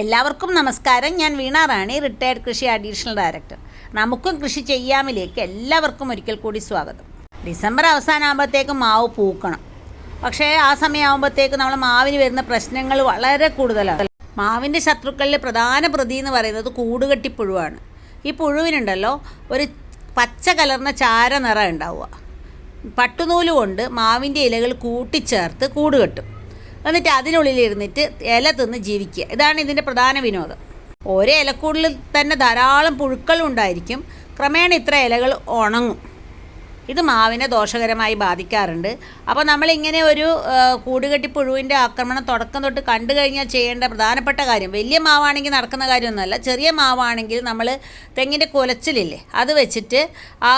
എല്ലാവർക്കും നമസ്കാരം. ഞാൻ വീണ റാണി റിട്ടയർഡ് കൃഷി അഡീഷണൽ ഡയറക്ടർ നമുക്കും കൃഷി ചെയ്യാമിലേക്ക് എല്ലാവർക്കും ഒരിക്കൽ കൂടി സ്വാഗതം. ഡിസംബർ അവസാനമാകുമ്പോഴത്തേക്ക് മാവ് പൂക്കണം. പക്ഷേ ആ സമയമാകുമ്പോഴത്തേക്ക് നമ്മൾ മാവിന് വരുന്ന പ്രശ്നങ്ങൾ വളരെ കൂടുതലാണ്. മാവിന്റെ ശത്രുക്കളിൽ പ്രധാന പ്രതി എന്ന് പറയുന്നത് കൂടുകെട്ടി പുഴുവാണ്. ഈ പുഴുവിനുണ്ടല്ലോ ഒരു പച്ച കലർന്ന ചാര നിറം ഉണ്ടാവുക. പട്ടുനൂൽ കൊണ്ട് മാവിന്റെ ഇലകൾ കൂട്ടിച്ചേർത്ത് കൂട് എന്നിട്ട് അതിനുള്ളിലിരുന്നിട്ട് ഇല തിന്ന് ജീവിക്കുക. ഇതാണ് ഇതിന്റെ പ്രധാന വിനോദം. ഒരേ ഇലക്കൂടിൽ തന്നെ ധാരാളം പുഴുക്കൾ ഉണ്ടായിരിക്കും. ക്രമേണ ഇത്ര ഇലകൾ ഉണങ്ങും. ഇത് മാവിനെ ദോഷകരമായി ബാധിക്കാറുണ്ട്. അപ്പോൾ നമ്മളിങ്ങനെ ഒരു കൂടുകെട്ടി പുഴുവിന്റെ ആക്രമണം തുടക്കം തൊട്ട് കണ്ടു കഴിഞ്ഞാൽ ചെയ്യേണ്ട പ്രധാനപ്പെട്ട കാര്യം വലിയ മാവാണെങ്കിൽ നടക്കുന്ന കാര്യമൊന്നുമല്ല. ചെറിയ മാവാണെങ്കിൽ നമ്മൾ തെങ്ങിന്റെ കുലച്ചിലില്ലേ അത് വെച്ചിട്ട് ആ,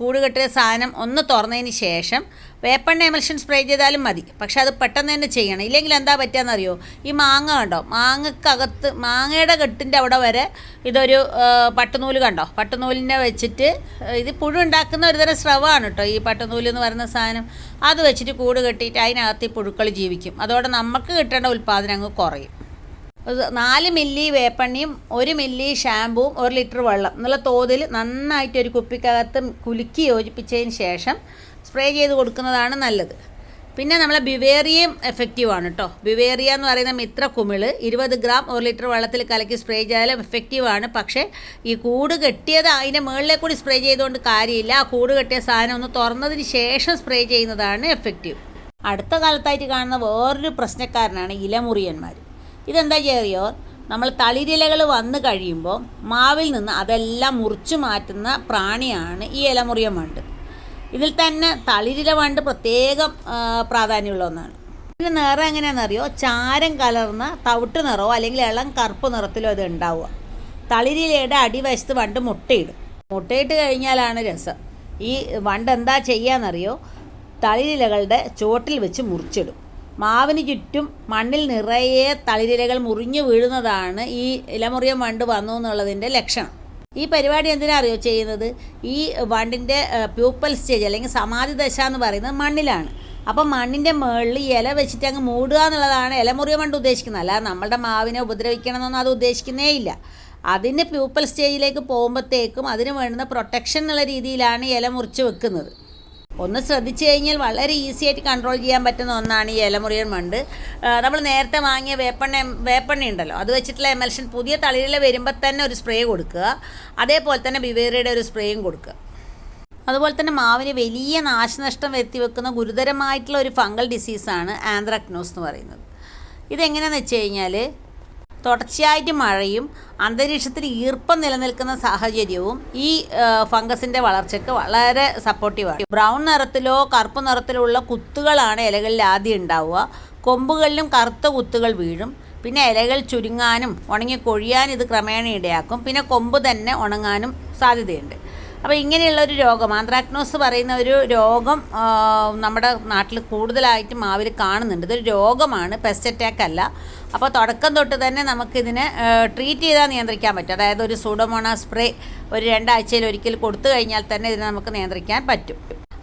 കൂടുകെട്ടിയ സാധനം ഒന്ന് തുറന്നതിന് ശേഷം വേപ്പെണ്ണ എമൽഷൻ സ്പ്രേ ചെയ്താലും മതി. പക്ഷെ അത് പെട്ടെന്ന് തന്നെ ചെയ്യണം. ഇല്ലെങ്കിൽ എന്താ പറ്റുകയെന്നറിയോ ഈ മാങ്ങ കണ്ടോ? മാങ്ങക്കകത്ത് മാങ്ങയുടെ കെട്ടിന്റെ അവിടെ വരെ ഇതൊരു പട്ടുനൂൽ കണ്ടോ? പട്ടുനൂലിനെ വെച്ചിട്ട് ഇത് പുഴു ഉണ്ടാക്കുന്ന ഒരുതരം സ്രവമാണ് കേട്ടോ ഈ പട്ടുനൂൽ എന്ന് പറയുന്ന സാധനം. അത് വെച്ചിട്ട് കൂട് കെട്ടിയിട്ട് അതിനകത്ത് ഈ പുഴുക്കൾ ജീവിക്കും. അതോടെ നമുക്ക് കിട്ടേണ്ട ഉൽപ്പാദനം അങ്ങ് കുറയും. നാല് മില്ലി വേപ്പണ്ണിയും ഒരു മില്ലി ഷാമ്പുവും ഒരു ലിറ്റർ വെള്ളം. എന്നുള്ള തോതിൽ നന്നായിട്ട് ഒരു കുപ്പിക്കകത്ത് കുലുക്കി യോജിപ്പിച്ചതിന് ശേഷം സ്പ്രേ ചെയ്ത് കൊടുക്കുന്നതാണ് നല്ലത്. പിന്നെ നമ്മളെ ബിവേറിയയും എഫക്റ്റീവാണ് കേട്ടോ ബിവേറിയ എന്ന് പറയുന്ന മിത്ര കുമിൾ ഇരുപത് ഗ്രാം ഒരു ലിറ്റർ വെള്ളത്തിൽ കലക്കി സ്പ്രേ ചെയ്താലും എഫക്റ്റീവാണ് പക്ഷേ ഈ കൂട് കെട്ടിയത് അതിന്റെ മുകളിലെ കൂടി സ്പ്രേ ചെയ്തുകൊണ്ട് കാര്യമില്ല. ആ കൂട് കെട്ടിയ സാധനം ഒന്ന് തുറന്നതിന് ശേഷം സ്പ്രേ ചെയ്യുന്നതാണ് എഫക്റ്റീവ് അടുത്ത കാലത്തായിട്ട് കാണുന്ന വേറൊരു പ്രശ്നക്കാരനാണ് ഇലമുറിയന്മാർ ഇതെന്താ ചെയ്യോ നമ്മൾ തളിരിലകൾ വന്നു കഴിയുമ്പോൾ മാവിൽ നിന്ന് അതെല്ലാം മുറിച്ചു മാറ്റുന്ന പ്രാണിയാണ് ഈ ഇലമുറിയൻ വണ്ട് ഇതിൽ തന്നെ തളിരില വണ്ട് പ്രത്യേകം പ്രാധാന്യമുള്ള ഒന്നാണ്. ഇതിന് നിറം എങ്ങനെയാണെന്നറിയോ? ചാരം കലർന്ന തവിട്ട് നിറമോ അല്ലെങ്കിൽ ഇളം കറുപ്പ് നിറത്തിലോ അത് ഉണ്ടാവുക. തളിരിലയുടെ അടിവശത്ത് വണ്ട് മുട്ടയിടും. മുട്ടയിട്ട് കഴിഞ്ഞാലാണ് രസം. ഈ വണ്ട് എന്താ ചെയ്യാന്നറിയോ? തളിരിലകളുടെ ചുവട്ടിൽ വെച്ച് മുറിച്ചിടും. മാവിന് ചുറ്റും മണ്ണിൽ നിറയെ തളിരിലകൾ മുറിഞ്ഞു വീഴുന്നതാണ് ഈ ഇലമുറിയം വണ്ട് വന്നു എന്നുള്ളതിന്റെ ലക്ഷണം. ഈ പരിപാടി എന്തിനാ അറിയോ? ചെയ്യുന്നത് ഈ വണ്ടിന്റെ പ്യൂപ്പൽ സ്റ്റേജ് അല്ലെങ്കിൽ സമാധി ദശ എന്ന് പറയുന്നത് മണ്ണിലാണ്. അപ്പം മണ്ണിന്റെ മുകളിൽ ഇല വെച്ചിട്ട് അങ്ങ് മൂടുക എന്നുള്ളതാണ് ഇലമുറിയ വണ്ട് ഉദ്ദേശിക്കുന്നത്. അല്ലാതെ നമ്മളുടെ മാവിനെ ഉപദ്രവിക്കണമെന്നൊന്നും അത് ഉദ്ദേശിക്കുന്നേ ഇല്ല. അതിന്റെ പ്യൂപ്പൽ സ്റ്റേജിലേക്ക് പോകുമ്പോഴത്തേക്കും അതിന് വേണ്ടുന്ന പ്രൊട്ടക്ഷൻ എന്നുള്ള രീതിയിലാണ് ഇല മുറിച്ച് വെക്കുന്നത്. ഒന്ന് ശ്രദ്ധിച്ചു കഴിഞ്ഞാൽ വളരെ ഈസി ആയിട്ട് കൺട്രോൾ ചെയ്യാൻ പറ്റുന്ന ഒന്നാണ് ഈ ഇലമുറിയൻ മണ്ട്. നമ്മൾ നേരത്തെ വാങ്ങിയ വേപ്പെണ്ണ വേപ്പെണ്ണ ഉണ്ടല്ലോ അത് വെച്ചിട്ടുള്ള എമൽഷൻ പുതിയ തളിരില വരുമ്പോൾ തന്നെ ഒരു സ്പ്രേ കൊടുക്കുക. അതേപോലെ തന്നെ ബിവേറിയുടെ ഒരു സ്പ്രേയും കൊടുക്കുക. അതുപോലെ തന്നെ മാവിന് വലിയ നാശനഷ്ടം വരുത്തി വെക്കുന്ന ഗുരുതരമായിട്ടുള്ള ഒരു ഫംഗൽ ഡിസീസാണ് ആന്ത്രക്നോസ് എന്ന് പറയുന്നത്. ഇതെങ്ങനെയാണെന്ന് വെച്ച് കഴിഞ്ഞാൽ തുടർച്ചയായിട്ട് മഴയും അന്തരീക്ഷത്തിൽ ഈർപ്പം നിലനിൽക്കുന്ന സാഹചര്യവും ഈ ഫംഗസിന്റെ വളർച്ചയ്ക്ക് വളരെ സപ്പോർട്ടീവാണ് ബ്രൗൺ നിറത്തിലോ കറുപ്പ് നിറത്തിലോ ഉള്ള കുത്തുകളാണ് ഇലകളിൽ ആദ്യം ഉണ്ടാവുക. കൊമ്പുകളിലും കറുത്ത കുത്തുകൾ വീഴും. പിന്നെ ഇലകൾ ചുരുങ്ങാനും ഉണങ്ങി കൊഴിയാനും ഇത് ക്രമേണ ഇടയാക്കും. പിന്നെ കൊമ്പ് തന്നെ ഉണങ്ങാനും സാധ്യതയുണ്ട്. അപ്പോൾ ഇങ്ങനെയുള്ള ഒരു രോഗം. ആന്ത്രാക്നോസ് പറയുന്ന ഒരു രോഗം നമ്മുടെ നാട്ടിൽ കൂടുതലായിട്ട് മാവിൽ കാണുന്നുണ്ട്. ഇതൊരു രോഗമാണ് പെസ്റ്റ് അറ്റാക്ക് അല്ല. അപ്പോൾ തുടക്കം തൊട്ട് തന്നെ നമുക്കിതിനെ ട്രീറ്റ് ചെയ്താൽ നിയന്ത്രിക്കാൻ പറ്റും. അതായത് ഒരു സൂഡോമോണ സ്പ്രേ ഒരു രണ്ടാഴ്ചയിൽ ഒരിക്കൽ കൊടുത്തു കഴിഞ്ഞാൽ തന്നെ ഇതിനെ നമുക്ക് നിയന്ത്രിക്കാൻ പറ്റും.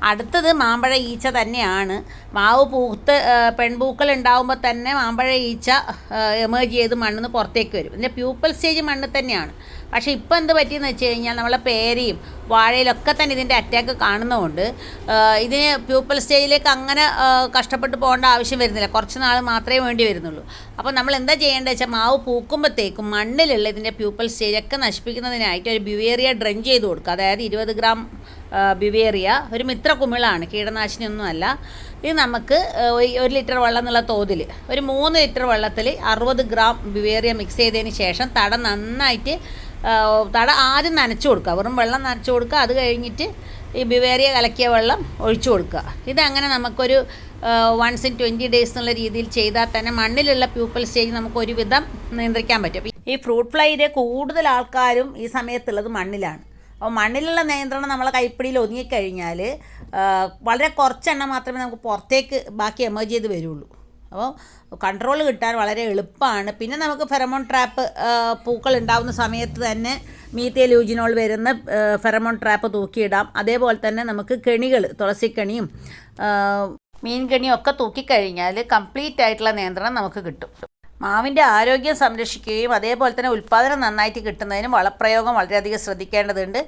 അടുത്തത് മാമ്പഴ ഈച്ച തന്നെയാണ്. മാവ് പൂത്ത് പെൺപൂക്കൾ ഉണ്ടാകുമ്പോൾ തന്നെ മാമ്പഴ ഈച്ച എമേജ് ചെയ്ത് മണ്ണിന്ന് പുറത്തേക്ക് വരും. ഇതിന്റെ പ്യൂപ്പൽ സ്റ്റേജ് മണ്ണിൽ തന്നെയാണ്. പക്ഷേ ഇപ്പോൾ എന്ത് പറ്റിയെന്ന് വെച്ച് കഴിഞ്ഞാൽ നമ്മളെ പേരയും വാഴയിലൊക്കെ തന്നെ ഇതിന്റെ അറ്റാക്ക് കാണുന്നതുകൊണ്ട് ഇതിന് പ്യൂപ്പൽ സ്റ്റേജിലേക്ക് അങ്ങനെ കഷ്ടപ്പെട്ട് പോകേണ്ട ആവശ്യം വരുന്നില്ല. കുറച്ച് നാൾ മാത്രമേ വേണ്ടി വരുന്നുള്ളൂ. അപ്പോൾ നമ്മൾ എന്താ ചെയ്യേണ്ടത് വെച്ചാൽ മാവ് പൂക്കുമ്പോഴത്തേക്കും മണ്ണിലുള്ള ഇതിന്റെ പ്യൂപ്പൽ സ്റ്റേജൊക്കെ നശിപ്പിക്കുന്നതിനായിട്ട് ഒരു ബ്യുവേറിയ ഡ്രെൻ ചെയ്ത് കൊടുക്കുക. അതായത് ഇരുപത് ഗ്രാം ബിവേറിയ ഒരു മിത്ര കുമിളാണ് കീടനാശിനി ഒന്നുമല്ല ഇത് നമുക്ക് ഒരു- ലിറ്റർ വെള്ളം എന്നുള്ള തോതിൽ ഒരു മൂന്ന് ലിറ്റർ വെള്ളത്തിൽ അറുപത് ഗ്രാം ബിവേറിയ മിക്സ് ചെയ്തതിന് ശേഷം തട നന്നായിട്ട് തട ആദ്യം നനച്ചു കൊടുക്കുക. വെറും വെള്ളം നനച്ചു കൊടുക്കുക. അത് കഴിഞ്ഞിട്ട് ഈ ബിവേറിയ കലക്കിയ വെള്ളം ഒഴിച്ചു കൊടുക്കുക. ഇതങ്ങനെ നമുക്കൊരു വൺസ് ഇൻ ട്വന്റി ഡേയ്സ് എന്നുള്ള രീതിയിൽ ചെയ്താൽ തന്നെ മണ്ണിലുള്ള പ്യൂപ്പൽ സ്റ്റേജ് നമുക്ക് ഒരുവിധം നിയന്ത്രിക്കാൻ പറ്റും. ഈ ഫ്രൂട്ട് ഫ്ലൈയിലെ കൂടുതൽ ആൾക്കാരും ഈ സമയത്തുള്ളത് മണ്ണിലാണ്. അപ്പോൾ മണ്ണിലുള്ള നിയന്ത്രണം നമ്മളെ കൈപ്പിടിയിൽ ഒതുങ്ങിക്കഴിഞ്ഞാൽ വളരെ കുറച്ചെണ്ണം മാത്രമേ നമുക്ക് പുറത്തേക്ക് ബാക്കി എമേജ് ചെയ്ത് വരുള്ളൂ. അപ്പോൾ കൺട്രോൾ കിട്ടാൻ വളരെ എളുപ്പമാണ്. പിന്നെ നമുക്ക് ഫെറമോൺ ട്രാപ്പ് പൂക്കൾ ഉണ്ടാകുന്ന സമയത്ത് തന്നെ മീത്തേ ലൂജിനോൾ വരുന്ന ഫെറമോൺ ട്രാപ്പ് തൂക്കിയിടാം. അതേപോലെ തന്നെ നമുക്ക് കെണികൾ തുളസിക്കണിയും മീൻകണിയും മീൻ കെണിയും ഒക്കെ തൂക്കിക്കഴിഞ്ഞാൽ കംപ്ലീറ്റ് ആയിട്ടുള്ള നിയന്ത്രണം നമുക്ക് കിട്ടും. മാവിന്റെ ആരോഗ്യം സംരക്ഷിക്കുകയും അതേപോലെ തന്നെ ഉൽപ്പാദനം നന്നായിട്ട് കിട്ടുന്നതിനും വളപ്രയോഗം വളരെയധികം ശ്രദ്ധിക്കേണ്ടതുണ്ട്.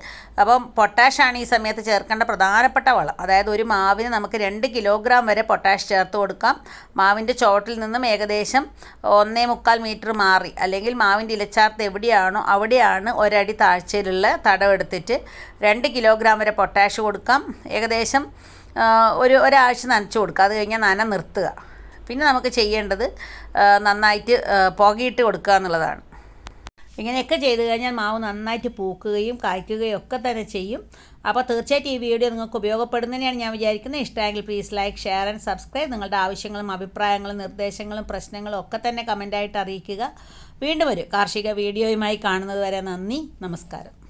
അപ്പം പൊട്ടാഷാണ് ഈ സമയത്ത് ചേർക്കേണ്ട പ്രധാനപ്പെട്ട വളം. അതായത് ഒരു മാവിന് നമുക്ക് രണ്ട് കിലോഗ്രാം വരെ പൊട്ടാഷ് ചേർത്ത് കൊടുക്കാം. മാവിന്റെ ചോട്ടിൽ നിന്നും ഏകദേശം ഒന്നേ മുക്കാൽ മീറ്റർ മാറി. അല്ലെങ്കിൽ മാവിന്റെ ഇലച്ചാർത്ത് എവിടെയാണോ അവിടെയാണ് ഒരടി താഴ്ചയിലുള്ള തടവെടുത്തിട്ട് രണ്ട് കിലോഗ്രാം വരെ പൊട്ടാഷ് കൊടുക്കാം. ഏകദേശം ഒരു ഒരാഴ്ച നനച്ച് കൊടുക്കുക. അത് കഴിഞ്ഞാൽ നന നിർത്തുക. പിന്നെ നമുക്ക് ചെയ്യേണ്ടത് നന്നായിട്ട് പുകയിട്ട് കൊടുക്കുക എന്നുള്ളതാണ്. ഇങ്ങനെയൊക്കെ ചെയ്ത് കഴിഞ്ഞാൽ മാവ് നന്നായിട്ട് പൂക്കുകയും കായ്ക്കുകയും ഒക്കെ തന്നെ ചെയ്യും. അപ്പോൾ തീർച്ചയായിട്ടും ഈ വീഡിയോ നിങ്ങൾക്ക് ഉപയോഗപ്പെടുന്നതിനെയാണ് ഞാൻ വിചാരിക്കുന്നത്. ഇഷ്ടമെങ്കിൽ please like share and subscribe നിങ്ങളുടെ ആവശ്യങ്ങളും അഭിപ്രായങ്ങളും നിർദ്ദേശങ്ങളും പ്രശ്നങ്ങളും ഒക്കെ തന്നെ കമന്റായിട്ട് അറിയിക്കുക. വീണ്ടും ഒരു കാർഷിക വീഡിയോയുമായി കാണുന്നത് വരെ നന്ദി നമസ്കാരം.